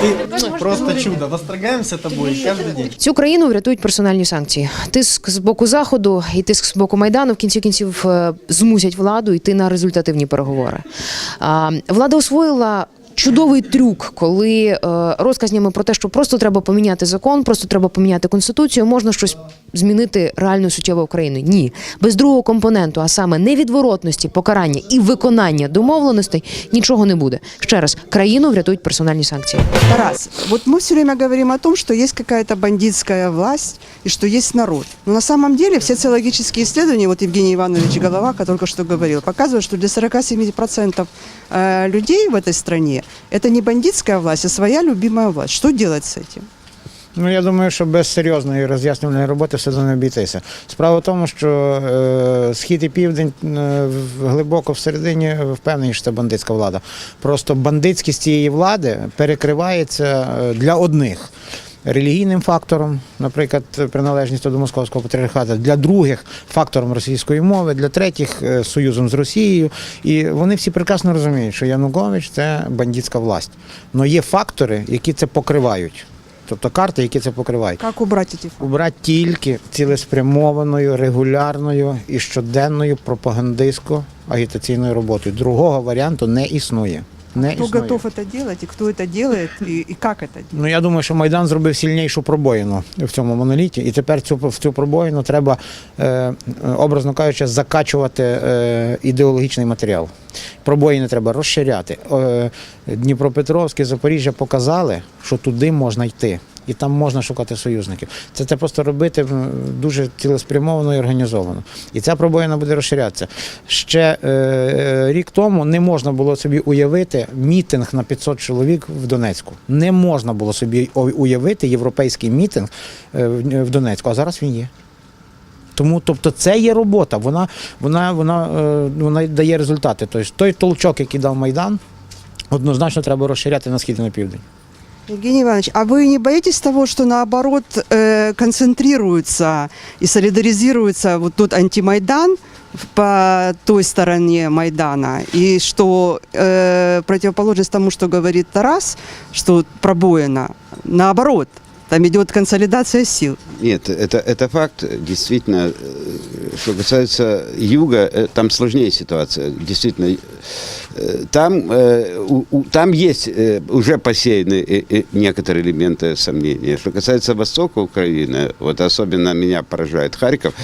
Ты просто чудо. Восторгаємося тобою кожен день. Цю країну врятують персональні санкції. Тиск з боку заходу і тиск з боку майдану в кінці кінців е, змусять владу йти на результативні переговори. Влада освоїла Чудовий трюк, коли е, розказнями про те, що просто треба поміняти закон, просто треба поміняти конституцію, можна щось змінити реально суттєво в Україні. Ні, без другого компоненту, а саме невідворотності, покарання і виконання домовленостей, нічого не буде. Ще раз, країну врятують персональні санкції. Тарас, вот мы все время говорим о том, что есть какая-то бандитская власть и что есть народ. Но на самом деле все социологические исследования, вот Евгений Иванович Головака только что говорил, показывают, что для 47% э, людей в этой стране это не бандитская власть, а своя любимая власть. Что делать с этим? Ну, я думаю, що без серйозної роз'яснювальної роботи все одно не обійтися. Справа в тому, що е, схід і південь е, глибоко всередині впевнені, що це бандитська влада. Просто бандитськість цієї влади перекривається е, для одних. Релігійним фактором, наприклад, приналежність до московського патріархату, для других фактором російської мови, для третіх е, союзом з Росією. І вони всі прекрасно розуміють, що Янукович це бандитська власть. Але є фактори, які це покривають. Тобто карти, які це покривають. Как убрать эти факты? Убрати тільки цілеспрямованою, регулярною і щоденною пропагандистсько-агітаційною роботою. Другого варіанту не існує Не Кто існує. готов это делать и кто это делает и, и как это делать? Ну я думаю, що Майдан зробив сильнішу пробоїну в цьому моноліті, і тепер цю в цю пробоїну треба, е, е, образно кажучи, закачувати е, ідеологічний матеріал. Пробоїни треба розширяти. Е, Дніпропетровське, Запоріжжя показали, що туди можна йти. І там можна шукати союзників. Це треба просто робити дуже цілеспрямовано і організовано. І ця пробоїна буде розширятися. Ще е, е, рік тому не можна було собі уявити мітинг на 500 чоловік в Донецьку. Не можна було собі уявити європейський мітинг е, в в Донецьку, а зараз він є. Тому, тобто, це є робота, вона, вона, вона, е, вона дає результати. Тобто той толчок, який дав Майдан, однозначно треба розширяти на схід і на південь. Евгений Иванович, а вы не боитесь того, что наоборот э, концентрируется и солидаризируется вот тот антимайдан по той стороне Майдана, и что э, противоположность тому, что говорит Тарас, что пробоина, наоборот, там идет консолидация сил. Нет, это, это факт. Действительно, э, что касается юга, э, там сложнее ситуация. Действительно, там, э, у- у- там есть э, уже посеяны э, э, некоторые элементы сомнения. Что касается востока Украины, вот особенно меня поражает Харьков,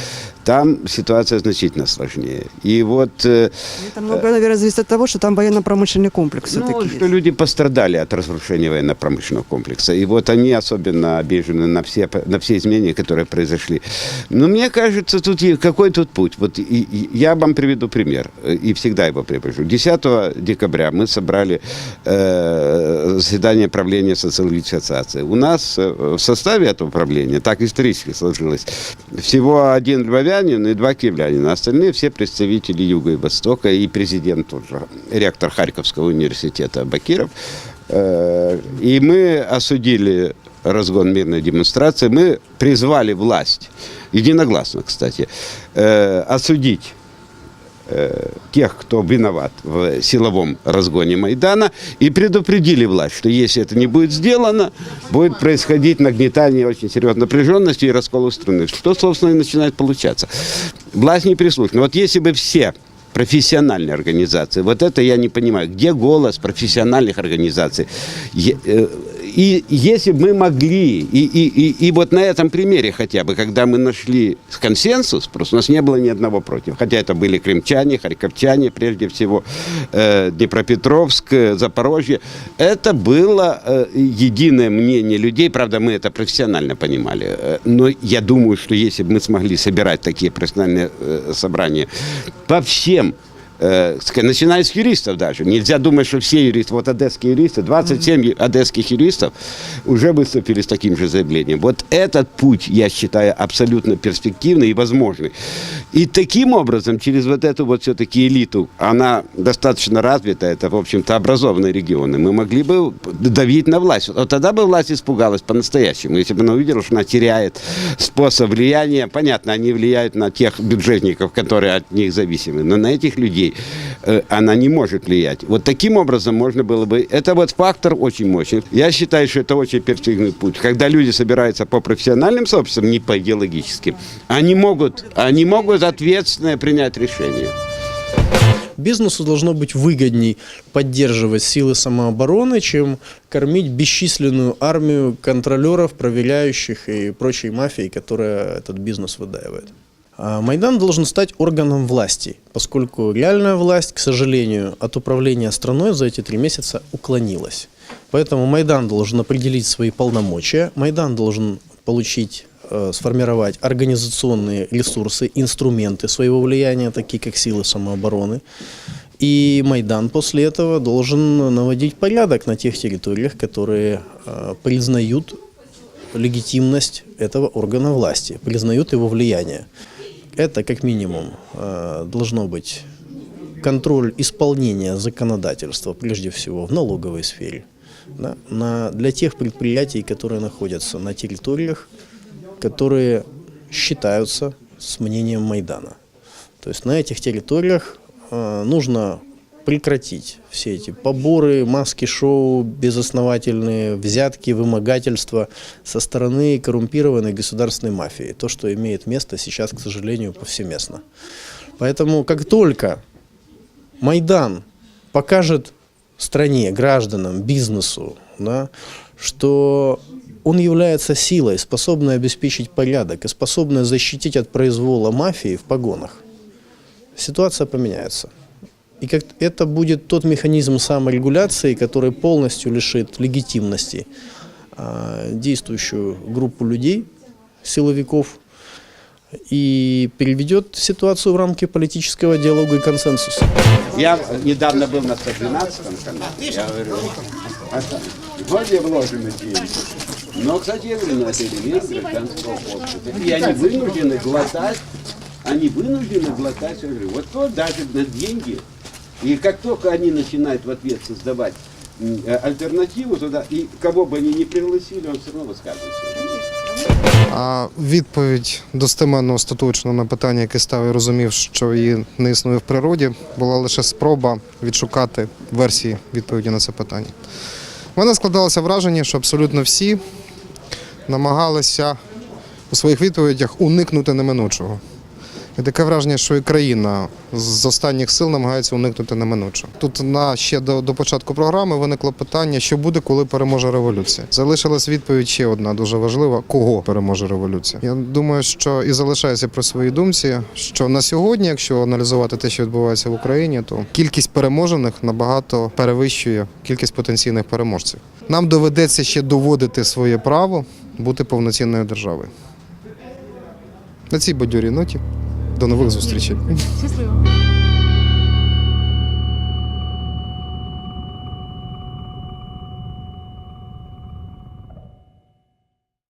там ситуация значительно сложнее. И вот э, Это много, наверное, зависит от того, что там военно-промышленный комплекс ну, все-таки что люди пострадали от разрушения военно-промышленного комплекса. И вот они особенно обижены на все, на все изменения, которые произошли. Но мне кажется, тут какой тут путь? Вот и- и я вам приведу пример, и всегда его привожу. 10 декабря мы собрали э, заседание правления социологической ассоциации. У нас э, в составе этого правления, так исторически сложилось, всего один львовянин и два киевлянина. Остальные все представители Юга и Востока, и президент тоже, ректор Харьковского университета Бакиров. Э, И мы осудили разгон мирной демонстрации. Мы призвали власть, единогласно, кстати, э, осудить тех, кто виноват в силовом разгоне Майдана, и предупредили власть, что если это не будет сделано, будет происходить нагнетание очень серьезной напряженности и раскола страны. Что, собственно, и начинает получаться. Власть не прислушана. Вот если бы все профессиональные организации. Вот это я не понимаю. Где голос профессиональных организаций? И если бы мы могли, и, и, и, и вот на этом примере хотя бы, когда мы нашли консенсус, просто у нас не было ни одного против, хотя это были крымчане, харьковчане, прежде всего, э, Днепропетровск, э, Запорожье, это было э, единое мнение людей, правда, мы это профессионально понимали, э, но я думаю, что если бы мы смогли собирать такие профессиональные э, собрания по всем начиная с юристов даже. Нельзя думать, что все юристы, вот одесские юристы, 27 ю- одесских юристов уже выступили с таким же заявлением. Вот этот путь, я считаю, абсолютно перспективный и возможный. И таким образом, через вот эту вот все-таки элиту, она достаточно развита, это, в общем-то, образованные регионы, мы могли бы давить на власть. Вот тогда бы власть испугалась по-настоящему, если бы она увидела, что она теряет способ влияния. Понятно, они влияют на тех бюджетников, которые от них зависимы, но на этих людей людей, э, она не может влиять. Вот таким образом можно было бы... Это вот фактор очень мощный. Я считаю, что это очень перспективный путь. Когда люди собираются по профессиональным собственным, не по идеологическим, они могут, они могут ответственное принять решение. Бизнесу должно быть выгодней поддерживать силы самообороны, чем кормить бесчисленную армию контролеров, проверяющих и прочей мафии, которая этот бизнес выдаивает. А Майдан должен стать органом власти, поскольку реальная власть, к сожалению, от управления страной за эти три месяца уклонилась. Поэтому Майдан должен определить свои полномочия, Майдан должен получить, э, сформировать организационные ресурсы, инструменты своего влияния, такие как силы самообороны. И Майдан после этого должен наводить порядок на тех территориях, которые э, признают легитимность этого органа власти, признают его влияние. Это, как минимум, э, должно быть контроль исполнения законодательства, прежде всего в налоговой сфере, да, на, для тех предприятий, которые находятся на территориях, которые считаются с мнением Майдана. То есть на этих территориях э, нужно прекратить все эти поборы, маски-шоу, безосновательные взятки, вымогательства со стороны коррумпированной государственной мафии. То, что имеет место сейчас, к сожалению, повсеместно. Поэтому как только Майдан покажет стране, гражданам, бизнесу, да, что он является силой, способной обеспечить порядок и способной защитить от произвола мафии в погонах, ситуация поменяется. И как это будет тот механизм саморегуляции, который полностью лишит легитимности а, действующую группу людей, силовиков, и переведет ситуацию в рамки политического диалога и консенсуса. Я недавно был на 112 канале. Я говорю, а вроде вложены деньги. Но, кстати, я говорю, на это элемент гражданского общества. И они вынуждены глотать, они вынуждены глотать, я говорю, вот то даже на деньги. И как только они начинают в ответ создавать м, э, альтернативу туда, и кого бы они ни пригласили, он все равно высказывается. А відповідь достеменно остаточно на питання, яке ставив, розумів, що її не існує в природі, була лише спроба відшукати версії відповіді на це питання. У мене складалося враження, що абсолютно всі намагалися у своїх відповідях уникнути неминучого. І таке враження, що і країна з останніх сил намагається уникнути неминучого. Тут на ще до, до початку програми виникло питання, що буде, коли переможе революція. Залишилась відповідь ще одна дуже важлива: кого переможе революція. Я думаю, що і залишаюся при своїй думці, що на сьогодні, якщо аналізувати те, що відбувається в Україні, то кількість переможених набагато перевищує кількість потенційних переможців. Нам доведеться ще доводити своє право бути повноцінною державою. На цій бадьорій ноті. До нових зустрічей. Щасливо.